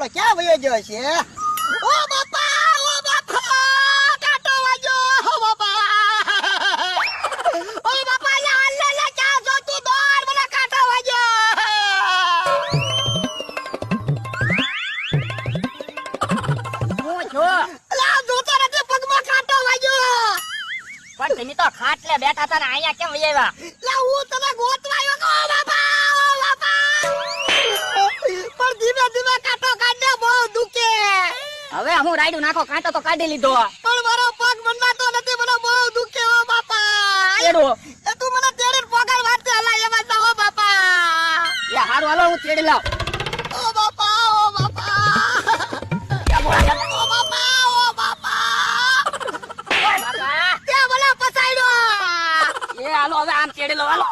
ઓલો ક્યાં વયો ગયો છે? ઓ બાપા ઓ બાપા કાંટો વાગ્યો. ઓ બાપા. ઓ બાપા લા લા લા ક્યાં છો તું? દોડ મને કાંટો વાગ્યો. હું છું? લા જોતો નથી પગમાં કાંટો વાગ્યો. પણ તમે તો ખાટલે બેઠા હતા ને અહીંયા કેમ વહી આવ્યા? લા હું હવે હું રાયડું નાખો કાંટો તો કાઢી લીધો. પણ મારો પગ મંડાતો નથી મને બહુ દુખે હો બાપા. એડો એ તું મને તેડી પગાર વાત કે હલા એવા ના હો બાપા. યા હારું હાલો હું તેડી લાવ. ઓ બાપા ઓ બાપા. કે બોલા ઓ બાપા. હવે આમ તેડી લાવ હાલો.